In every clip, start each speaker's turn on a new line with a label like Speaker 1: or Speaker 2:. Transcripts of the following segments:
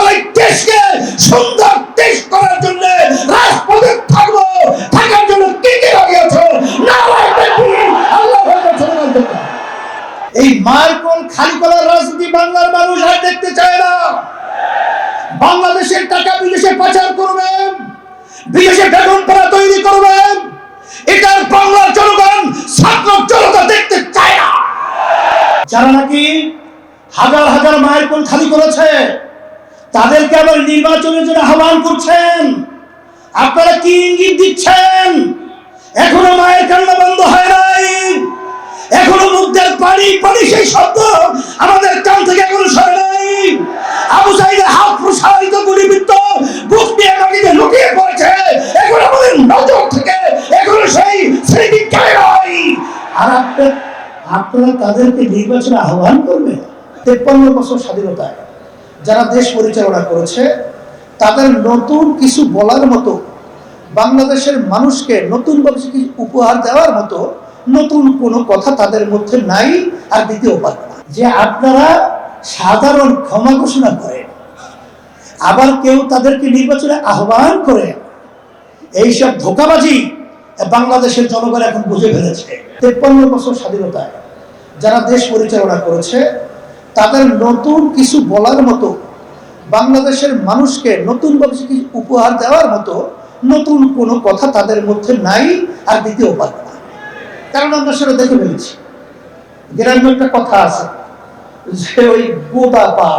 Speaker 1: তারপরে দেশকে সুন্দর দেশ করার জন্য রাজপথে থাকব। থাকার জন্য কি কি থেকে। এই কোল খালি করার রাজনীতি বাংলার মানুষ আর দেখতে চায় না। বাংলাদেশের টাকা বিদেশে পাচার করবেন বিদেশে বেতন পাড়া তৈরি করবেন এটার বাংলার জনগণ, ছাত্র জনতা দেখতে চায় না। যারা নাকি হাজার হাজার মায়ের কোল খালি করেছে তাদেরকে আবার নির্বাচনের জন্য আহ্বান করছেন। আপনারা কি ইঙ্গিত দিচ্ছেন? এখনও মায়ের কান্না বন্ধ হয় নাই। এখনও মুখদের পানি পানি সেই শব্দ আমাদের কান থেকে এখনও সরে নাই। আবু সাইদের হাত প্রসারিত গুলিবিদ্ধ, বুক দিয়ে মাটিতে লুকিয়ে পড়েছে। এখন আমাদের নজর থেকে এখনও সেই স্মৃতি কেড়ে নাই আর আপনার তাদেরকে নির্বাচনে আহ্বান করবেন। তেপ্পান্ন বছর স্বাধীনতায়। যারা দেশ পরিচালনা করেছে, তাদের নতুন কিছু বলার মতো, বাংলাদেশের মানুষকে নতুনভাবে কিছু উপহার দেওয়ার মতো, নতুন কোনো কথা তাদের মধ্যে নাই আর দিতেও পারবে না। যে আপনারা সাধারণ ক্ষমা ঘোষণা করেন, আবার কেউ তাদেরকে নির্বাচনে আহ্বান করে, এইসব ধোকাবাজি বাংলাদেশের জনগণ এখন বুঝে ফেলেছে। তেপ্পান্ন বছর স্বাধীনতায় যারা দেশ পরিচালনা করেছে তাদের নতুন কিছু বলার মতো, বাংলাদেশের মানুষকে নতুনভাবে কিছু উপহার দেওয়ার মতো নতুন কোনো কথা তাদের মধ্যে নাই আর দিতেও পারবে না। কারণ আমরা সেটা দেখে ফেলেছি। গ্রামে একটা কথা আছে যে ওই গোদা পা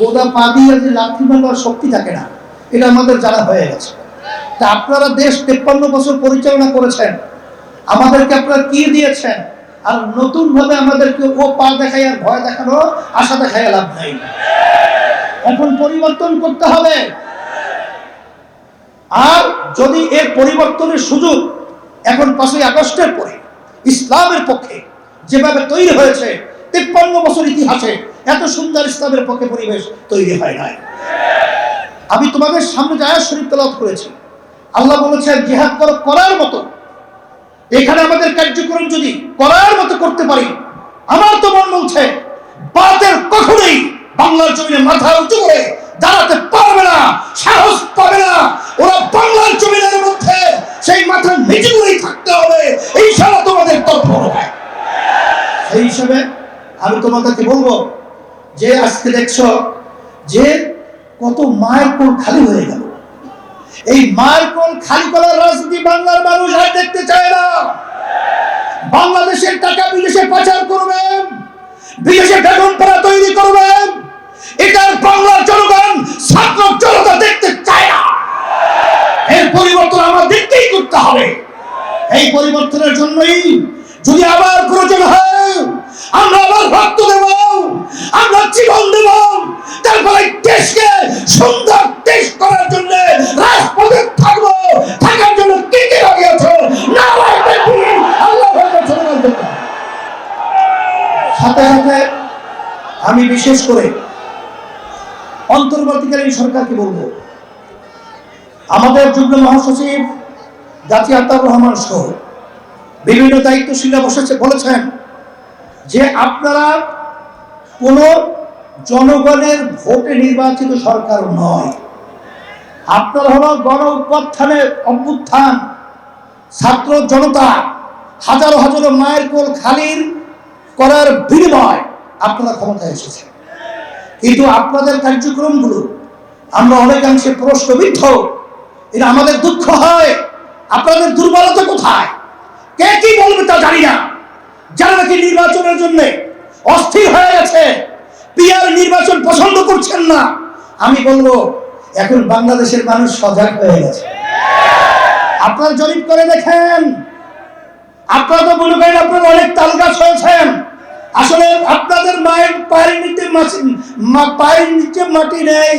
Speaker 1: গোদা পা দিয়ে যে লাঠি মারবার শক্তি থাকে না, এটা আমাদের জানা হয়ে গেছে। তা আপনারা দেশ তেপ্পান্ন বছর পরিচালনা করেছেন, আমাদেরকে আপনারা কি দিয়েছেন? আর নতুন ভাবে আমাদেরকে ও পা দেখাই আর ভয় দেখানো আশা দেখাই লাভ নাই। এখন পরিবর্তন করতে হবে। আর যদি এর পরিবর্তনের সুযোগ এখন পাঁচই আগস্টের পরে ইসলামের পক্ষে যেভাবে তৈরি হয়েছে, তিপ্পান্ন বছর ইতিহাসে এত সুন্দর ইসলামের পক্ষে পরিবেশ তৈরি হয় নাই। আমি তোমাদের সামনে জায়াত শরীফ তেলাওয়াত করেছি, আল্লাহ বলেছেন, জিহাদ করো করার মতো এখানে আমাদের কার্যক্রম যদি করার মতো করতে পারি, আমার তো মন বলছে বাতের কখনোই বাংলার জমিনে মাথা উঁচু করে দাঁড়াতে পারবে না, সাহস পাবে না। ওরা বাংলার জমিনের মধ্যে সেই মাথা নিচু করেই থাকতে হবে। এই সারা তোমাদের তথ্য হবে। সেই হিসাবে আমি তোমাদেরকে বলব যে আজকে দেখছ যে কত মায়ের কোল খালি হয়ে গেল। এই মায়ের খালি করার রাজনীতি বাংলার মানুষ আর দেখতে চায় না। বাংলাদেশের টাকা বিদেশে পাচার করবেন বিদেশে বেতন পাড়া তৈরি করবেন এটার বাংলার জনগণ ছাত্র জনতা দেখতে চায় না। এর পরিবর্তন আমাদেরকেই করতে হবে। এই পরিবর্তনের জন্যই যদি আবার প্রয়োজন হয়, আমরা আবার রক্ত দেব। আমরা জীবন দেব। তারপরে দেশকে সুন্দর দেশ করার জন্য রাজপথে থাকব। থাকার জন্য কি কি লাগিয়েছো তাকবীর, আল্লাহু সাথে সাথে আমি বিশেষ করে অন্তর্বর্তীকালীন সরকারকে বলব। আমাদের যুগ্ম মহাসচিব জাতি আত্মার রহমান সহ বিভিন্ন দায়িত্বশীলরা বসেছে বলেছেন যে আপনারা কোন জনগণের ভোটে নির্বাচিত সরকার নয়। আপনার হলো গণ উত্থানের অভ্যুত্থান, ছাত্র জনতা, হাজারো হাজারো মায়ের কোল খালির করার বিনিময় আপনারা ক্ষমতায় এসেছেন। কিন্তু আপনাদের কার্যক্রমগুলো, আমরা অনেকাংশে প্রশ্নবিদ্ধ। এটা আমাদের দুঃখ হয়। আপনাদের দুর্বলতা কোথায়? কে কি বলবে তা জানি না। যারা নাকি নির্বাচনের জন্য অস্থির হয়ে গেছে। পিয়ার নির্বাচন পছন্দ করছেন না। আমি বলব, এখন বাংলাদেশের মানুষ সজাগ হয়ে গেছে। আপনার জরিপ করে দেখেন। আপনারা তো মনে করেন আপনারা অনেক তাল গাছ হয়েছেন। আসলে আপনাদের মায়ের পায়ের নিচে পায়ের নিচে মাটি নেই।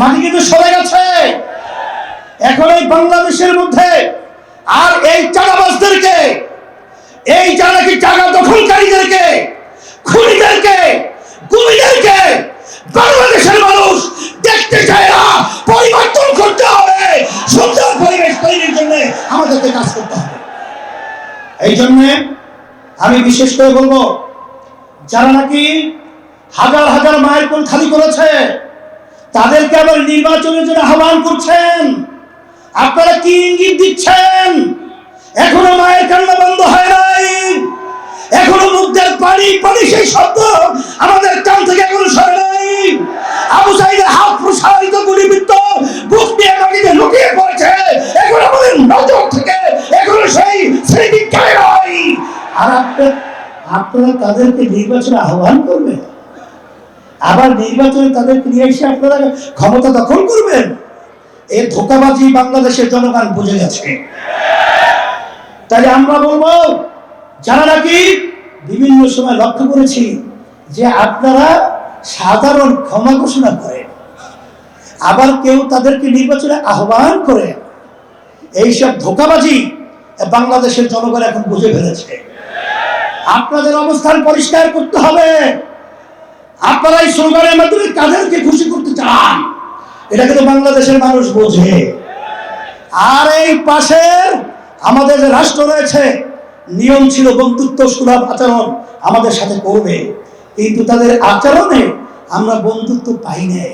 Speaker 1: মাটি কিন্তু সরে গেছে। এখন এই বাংলাদেশের মধ্যে আর এই চাঁদাবাজদেরকে, এই যারা নাকি টাকা দখলকারীদেরকে খুনিদেরকে গুমিদেরকে বাংলাদেশের মানুষ দেখতে চায় না। পরিবর্তন করতে হবে। সুন্দর পরিবেশ তৈরির জন্য আমাদেরকে কাজ করতে হবে। এই জন্যে আমি বিশেষ করে বলব, যারা নাকি হাজার হাজার মায়ের কোল খালি করেছে, তাদেরকে আবার নির্বাচনের জন্য আহ্বান করছেন। আপনারা কি ইঙ্গিত দিচ্ছেন? এখনও মায়ের কান্না বন্ধ হয় নাই। এখনও মুগ্ধের পানি পানি সেই শব্দ আমাদের কান থেকে এখনও সরে নাই। আবু সাইদের হাত প্রসারিত গুলিবিদ্ধ, বুক দিয়ে মাটিতে লুকিয়ে পড়ছে। এখন আমাদের নজর থেকে এখনও সেই স্মৃতি কেড়ে নয় আর আপনার তাদেরকে নির্বাচনে আহ্বান করবেন? আবার নির্বাচনে তাদেরকে নিয়ে এসে আপনারা ক্ষমতা দখল করবেন? এই ধোকাবাজি বাংলাদেশের জনগণ বুঝে গেছে। তাই আমরা বলব যারা নাকি বিভিন্ন সময় লক্ষ্য করেছি যে আপনারা সাধারণ ক্ষমা ঘোষণা করেন, আবার কেউ তাদেরকে নির্বাচনে আহ্বান করে এইসব ধোকাবাজি বাংলাদেশের জনগণ এখন বুঝে ফেলেছে। আপনাদের অবস্থান পরিষ্কার করতে হবে। আপনারা এই স্লোগানের মাধ্যমে কাদেরকে খুশি করতে চান, এটা কিন্তু বাংলাদেশের মানুষ বোঝে। আর এই পাশের আমাদের যে রাষ্ট্র রয়েছে নিয়ম ছিল বন্ধুত্ব, সুলভ আচরণ আমাদের সাথে করবে। কিন্তু তাদের আচরণে আমরা বন্ধুত্ব পাই নাই।